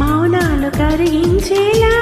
మౌనాలు కరిగించేలా